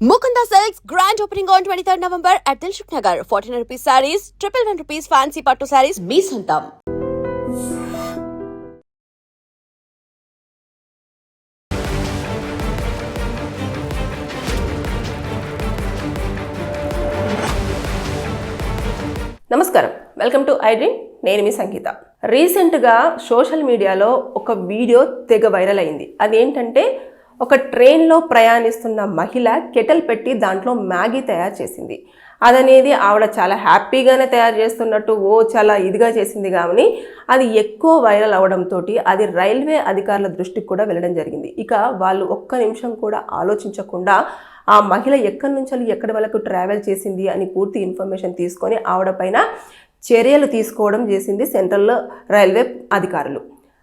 Mukunda Silks grand opening on 23rd November at Dilshuk Nagar. 1400 rupees sarees, triple one rupees fancy patto sarees, మీ సొంతం నమస్కారం welcome to I dream నేను మీ సంగీత రీసెంట్గా social మీడియాలో ఒక video తెగ వైరల్ అయింది అదేంటంటే ఒక ట్రైన్లో ప్రయాణిస్తున్న మహిళ కెటల్ పెట్టి దాంట్లో మ్యాగీ తయారు చేసింది. అదనేది ఆవిడ చాలా హ్యాపీగానే తయారు చేస్తున్నట్టు ఓ చాలా ఇదిగా చేసింది కానీ అది ఎక్కువ వైరల్ అవడంతో అది రైల్వే అధికారుల దృష్టికి కూడా వెళ్ళడం జరిగింది. ఇక వాళ్ళు ఒక్క నిమిషం కూడా ఆలోచించకుండా ఆ మహిళ ఎక్కడి నుంచి ఎక్కడి వరకు ట్రావెల్ చేసింది అని పూర్తి ఇన్ఫర్మేషన్ తీసుకొని ఆవిడ పైన చర్యలు తీసుకోవడం చేసింది సెంట్రల్ రైల్వే అధికారులు.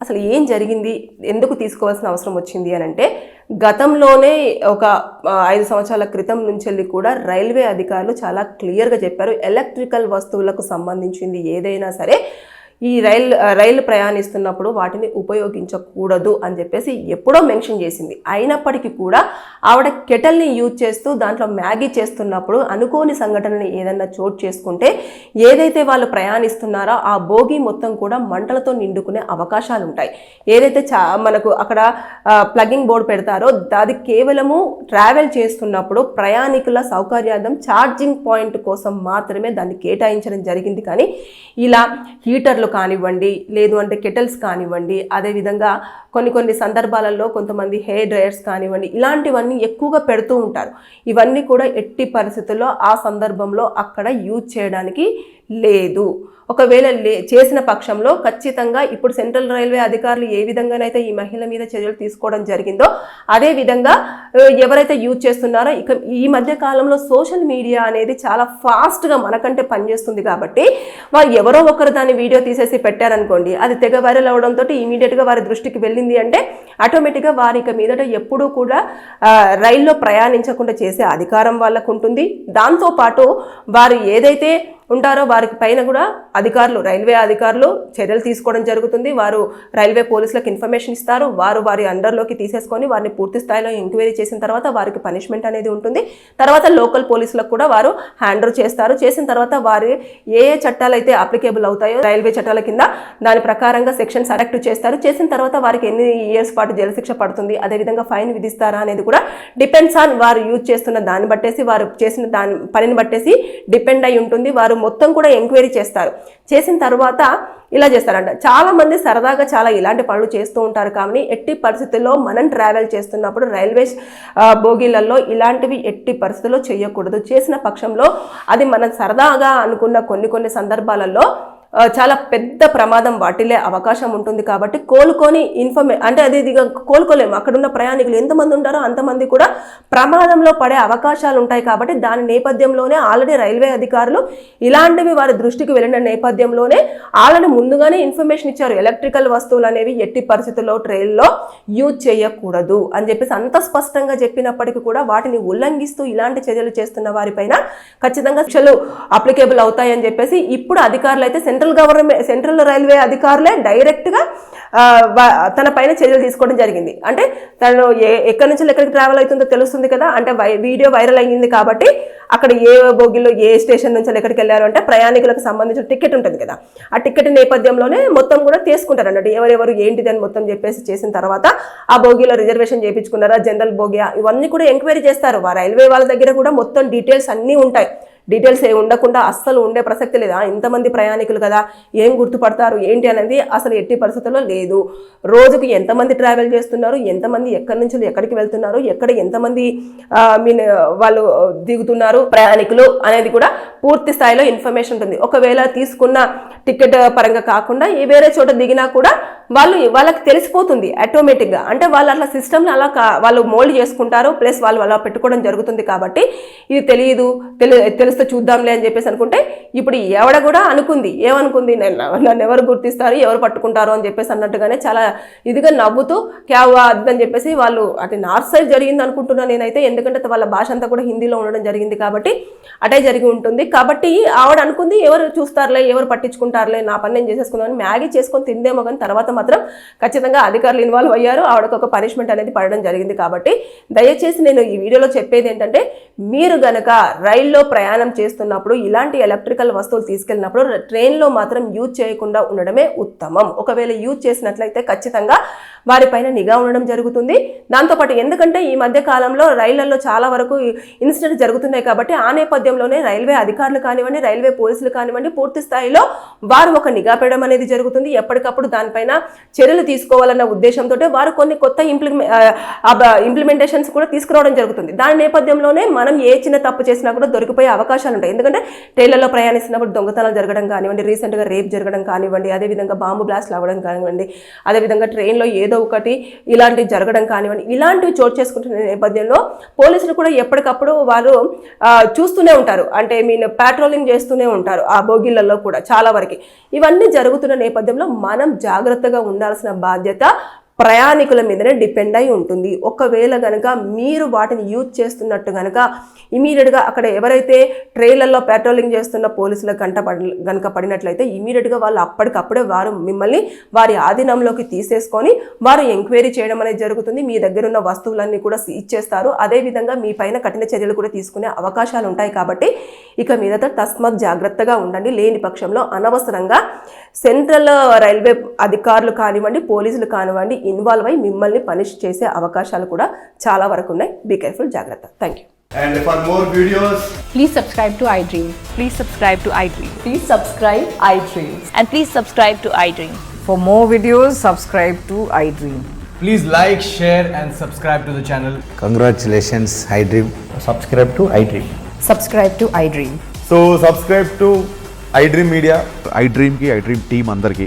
అసలు ఏం జరిగింది? ఎందుకు తీసుకోవాల్సిన అవసరం వచ్చింది అని అంటే గతంలోనే ఒక ఐదు సంవత్సరాల క్రితం నుంచి వెళ్ళి కూడా రైల్వే అధికారులు చాలా క్లియర్గా చెప్పారు. ఎలక్ట్రికల్ వస్తువులకు సంబంధించింది ఏదైనా సరే ఈ రైలు రైలు ప్రయాణిస్తున్నప్పుడు వాటిని ఉపయోగించకూడదు అని చెప్పేసి ఎప్పుడో మెన్షన్ చేసింది. అయినప్పటికీ కూడా ఆవిడ కెటల్ని యూజ్ చేస్తూ దాంట్లో మ్యాగీ చేస్తున్నప్పుడు అనుకోని సంఘటనని ఏదన్నా చోటు చేసుకుంటే ఏదైతే వాళ్ళు ప్రయాణిస్తున్నారో ఆ భోగి మొత్తం కూడా మంటలతో నిండుకునే అవకాశాలు ఉంటాయి ఏదైతే చా మనకు అక్కడ ప్లగింగ్ బోర్డు పెడతారో అది కేవలము ట్రావెల్ చేస్తున్నప్పుడు ప్రయాణికుల సౌకర్యార్థం ఛార్జింగ్ పాయింట్ కోసం మాత్రమే దాన్ని కేటాయించడం జరిగింది. కానీ ఇలా హీటర్లు కానివ్వండి లేదు అంటే కెటల్స్ కానివ్వండి అదేవిధంగా కొన్ని కొన్ని సందర్భాలలో కొంతమంది హెయిర్ డ్రయర్స్ కానివ్వండి ఇలాంటివన్నీ ఎక్కువగా పెడుతూ ఉంటారు. ఇవన్నీ కూడా ఎట్టి పరిస్థితుల్లో ఆ సందర్భంలో అక్కడ యూజ్ చేయడానికి లేదు. ఒకవేళ లే చేసిన పక్షంలో ఖచ్చితంగా ఇప్పుడు సెంట్రల్ రైల్వే అధికారులు ఏ విధంగానైతే ఈ మహిళ మీద చర్యలు తీసుకోవడం జరిగిందో అదే విధంగా ఎవరైతే యూజ్ చేస్తున్నారో ఇక ఈ మధ్య కాలంలో సోషల్ మీడియా అనేది చాలా ఫాస్ట్గా మనకంటే పనిచేస్తుంది కాబట్టి వారు ఎవరో ఒకరు దాన్ని వీడియో తీసేసి పెట్టారనుకోండి అది తెగ వైరల్ అవడంతో ఇమీడియట్గా వారి దృష్టికి వెళ్ళింది అంటే ఆటోమేటిక్గా వారి ఇక మీదట ఎప్పుడూ కూడా రైల్లో ప్రయాణించకుండా చేసే అధికారం వాళ్ళకు ఉంటుంది దాంతోపాటు వారు ఏదైతే ఉంటారో వారికి పైన కూడా అధికారులు రైల్వే అధికారులు చర్యలు తీసుకోవడం జరుగుతుంది. వారు రైల్వే పోలీసులకు ఇన్ఫర్మేషన్ ఇస్తారు. వారు వారి అండర్లోకి తీసేసుకొని వారిని పూర్తి స్థాయిలో ఎంక్వైరీ చేసిన తర్వాత వారికి పనిష్మెంట్ అనేది ఉంటుంది. తర్వాత లోకల్ పోలీసులకు కూడా వారు హ్యాండ్ చేస్తారు. చేసిన తర్వాత వారు ఏ ఏ చట్టాలు అయితే అప్లికేబుల్ అవుతాయో రైల్వే చట్టాల కింద దాని ప్రకారంగా సెక్షన్స్ అరెక్ట్ చేస్తారు. చేసిన తర్వాత వారికి ఎన్ని ఇయర్స్ పాటు జైలు శిక్ష పడుతుంది అదేవిధంగా ఫైన్ విధిస్తారా అనేది కూడా డిపెండ్స్ ఆన్ వారు యూజ్ చేస్తున్న దాన్ని బట్టేసి వారు చేసిన దాని పనిని బట్టేసి డిపెండ్ అయి ఉంటుంది. వారు మొత్తం కూడా ఎంక్వైరీ చేస్తారు. చేసిన తర్వాత ఇలా చేస్తారంట. చాలామంది సరదాగా చాలా ఇలాంటి పనులు చేస్తూ ఉంటారు. కానీ ఎట్టి పరిస్థితుల్లో మనం ట్రావెల్ చేస్తున్నప్పుడు రైల్వే బోగీలలో ఇలాంటివి ఎట్టి పరిస్థితుల్లో చేయకూడదు. చేసిన పక్షంలో అది మనం సరదాగా అనుకున్న కొన్ని కొన్ని సందర్భాలలో చాలా పెద్ద ప్రమాదం వాటిల్లే అవకాశం ఉంటుంది కాబట్టి కోలుకొని ఇన్ఫర్మే అంటే అది ఇదిగా కోలుకోలేము. అక్కడున్న ప్రయాణికులు ఎంతమంది ఉంటారో అంతమంది కూడా ప్రమాదంలో పడే అవకాశాలు ఉంటాయి కాబట్టి దాని నేపథ్యంలోనే ఆల్రెడీ రైల్వే అధికారులు ఇలాంటివి వారి దృష్టికి వెళ్ళిన నేపథ్యంలోనే ఆల్రెడీ ముందుగానే ఇన్ఫర్మేషన్ ఇచ్చారు. ఎలక్ట్రికల్ వస్తువులు అనేవి ఎట్టి పరిస్థితుల్లో ట్రైన్లో యూజ్ చేయకూడదు అని చెప్పేసి అంత స్పష్టంగా చెప్పినప్పటికీ కూడా వాటిని ఉల్లంఘిస్తూ ఇలాంటి చర్యలు చేస్తున్న వారిపైన ఖచ్చితంగా శిక్షలు అప్లికేబుల్ అవుతాయని చెప్పేసి ఇప్పుడు అధికారులు అయితే సెంట్రల్ గవర్నమెంట్ సెంట్రల్ రైల్వే అధికారులే డైరెక్ట్గా తన పైన చర్యలు తీసుకోవడం జరిగింది. అంటే తను ఏ ఎక్కడి నుంచి ఎక్కడికి ట్రావెల్ అవుతుందో తెలుస్తుంది కదా? అంటే వీడియో వైరల్ అయ్యింది కాబట్టి అక్కడ ఏ బోగిలో ఏ స్టేషన్ నుంచి ఎక్కడికి వెళ్ళారు అంటే ప్రయాణికులకు సంబంధించిన టికెట్ ఉంటుంది కదా? ఆ టికెట్ నేపథ్యంలోనే మొత్తం కూడా తీసుకుంటారు అన్నట్టు ఎవరెవరు ఏంటిది అని మొత్తం చెప్పేసి చేసిన తర్వాత ఆ బోగిలో రిజర్వేషన్ చేయించుకున్నారా? జనరల్ బోగియా ఇవన్నీ కూడా ఎంక్వైరీ చేస్తారు. వా రైల్వే వాళ్ళ దగ్గర కూడా మొత్తం డీటెయిల్స్ అన్నీ ఉంటాయి. డీటెయిల్స్ ఏ ఉండకుండా అస్సలు ఉండే ప్రసక్తి లేదా? ఇంతమంది ప్రయాణికులు కదా ఏం గుర్తుపడతారు ఏంటి అనేది అసలు ఎట్టి పరిస్థితుల్లో లేదు. రోజుకు ఎంతమంది ట్రావెల్ చేస్తున్నారు ఎంతమంది ఎక్కడి నుంచి ఎక్కడికి వెళ్తున్నారు ఎక్కడ ఎంతమంది మీన్ వాళ్ళు దిగుతున్నారు ప్రయాణికులు అనేది కూడా పూర్తి స్థాయిలో ఇన్ఫర్మేషన్ ఉంటుంది. ఒకవేళ తీసుకున్న టికెట్ పరంగా కాకుండా ఏ వేరే చోట దిగినా కూడా వాళ్ళు వాళ్ళకి తెలిసిపోతుంది ఆటోమేటిక్గా. అంటే వాళ్ళు అట్లా సిస్టమ్ని అలా వాళ్ళు మోల్డ్ చేసుకుంటారు ప్లస్ వాళ్ళు అలా పెట్టుకోవడం జరుగుతుంది కాబట్టి ఇది తెలియదు తెలు తెలుసు గుర్తిస్తే చూద్దాంలే అని చెప్పేసి అనుకుంటే ఇప్పుడు ఎవడ కూడా అనుకుంది. ఏమనుకుంది? నేను నన్ను ఎవరు గుర్తిస్తారు? ఎవరు పట్టుకుంటారు? అని చెప్పేసి అన్నట్టుగానే చాలా ఇదిగా నవ్వుతూ క్యావా అని చెప్పేసి వాళ్ళు అంటే నార్త్ సైడ్ జరిగింది అనుకుంటున్నాను నేనైతే. ఎందుకంటే వాళ్ళ భాష అంతా కూడా హిందీలో ఉండడం జరిగింది కాబట్టి అటే జరిగి ఉంటుంది. కాబట్టి ఆవిడ అనుకుంది ఎవరు చూస్తారులే ఎవరు పట్టించుకుంటారులే నా పని నేను చేసేసుకున్నాను మ్యాగీ చేసుకొని తిందేమో కానీ తర్వాత మాత్రం ఖచ్చితంగా అధికారులు ఇన్వాల్వ్ అయ్యారు. ఆవిడకు ఒక పనిష్మెంట్ అనేది పడడం జరిగింది కాబట్టి దయచేసి నేను ఈ వీడియోలో చెప్పేది ఏంటంటే మీరు గనక రైల్లో ప్రయాణం చేస్తున్నప్పుడు ఇలాంటి ఎలక్ట్రికల్ వస్తువులు తీసుకెళ్ళినప్పుడు ట్రైన్లో మాత్రం యూజ్ చేయకుండా ఉండడమే ఉత్తమం. ఒకవేళ యూజ్ చేసినట్లయితే ఖచ్చితంగా వారిపైన నిఘా ఉండడం జరుగుతుంది. దాంతోపాటు ఎందుకంటే ఈ మధ్య కాలంలో రైళ్ళలో చాలా వరకు ఇన్సిడెంట్ జరుగుతున్నాయి కాబట్టి ఆ నేపథ్యంలోనే రైల్వే అధికారులు కానివ్వండి రైల్వే పోలీసులు కానివ్వండి పూర్తి స్థాయిలో వారు ఒక నిఘా పెట్టడం అనేది జరుగుతుంది. ఎప్పటికప్పుడు దానిపైన చర్యలు తీసుకోవాలన్న ఉద్దేశంతో వారు కొన్ని కొత్త ఇంప్లిమె ఇంప్లిమెంటేషన్స్ కూడా తీసుకురావడం జరుగుతుంది. దాని నేపథ్యంలోనే మనం ఏ చిన్న తప్పు చేసినా కూడా దొరికిపోయే అవకాశాలు ఉంటాయి. ఎందుకంటే ట్రైన్లలో ప్రయాణిస్తున్నప్పుడు దొంగతనాలు జరగడం కానివ్వండి రీసెంట్గా రేప్ జరగడం కానివ్వండి అదేవిధంగా బాంబు బ్లాస్ట్లు అవ్వడం కానివ్వండి అదేవిధంగా ట్రైన్లో ఏదో ఒకటి ఇలాంటివి జరగడం కానివ్వండి ఇలాంటివి చోటు చేసుకుంటున్న నేపథ్యంలో పోలీసులు కూడా ఎప్పటికప్పుడు వారు చూస్తూనే ఉంటారు. అంటే మీన్ పెట్రోలింగ్ చేస్తూనే ఉంటారు ఆ బోగిళ్ళల్లో కూడా చాలా వరకు. ఇవన్నీ జరుగుతున్న నేపథ్యంలో మనం జాగ్రత్తగా ఉండాల్సిన బాధ్యత ప్రయాణికుల మీదనే డిపెండ్ అయి ఉంటుంది. ఒకవేళ కనుక మీరు వాటిని యూజ్ చేస్తున్నట్టు కనుక ఇమీడియట్గా అక్కడ ఎవరైతే ట్రైన్లలో పెట్రోలింగ్ చేస్తున్న పోలీసుల గంట పడి గనక పడినట్లయితే ఇమీడియట్గా వాళ్ళు అప్పటికప్పుడే వారు మిమ్మల్ని వారి ఆధీనంలోకి తీసేసుకొని వారు ఎంక్వైరీ చేయడం అనేది జరుగుతుంది. మీ దగ్గర ఉన్న వస్తువులన్నీ కూడా సీజ్ చేస్తారు. అదేవిధంగా మీ పైన కఠిన చర్యలు కూడా తీసుకునే అవకాశాలు ఉంటాయి కాబట్టి ఇక మీదట తస్మత్ జాగ్రత్తగా ఉండండి. లేని పక్షంలో అనవసరంగా సెంట్రల్ రైల్వే అధికారులు కానివ్వండి పోలీసులు కానివ్వండి ఇన్వాల్వ్ అయి మిమ్మల్ని పనిష్ చేసే అవకాశాలు కూడా చాలా వరకు ఉన్నాయి బీ కేర్ఫుల్ జాగ్రత్త thank you And for more videos, Please subscribe to iDream. Please subscribe to iDream. Please subscribe iDream. And please subscribe to iDream. For more videos, subscribe to iDream. please like, share, and subscribe to the channel. Congratulations, iDream. subscribe to iDream. Subscribe to iDream. So subscribe to iDream media I డ్రీమ్కి iDream team అందరికీ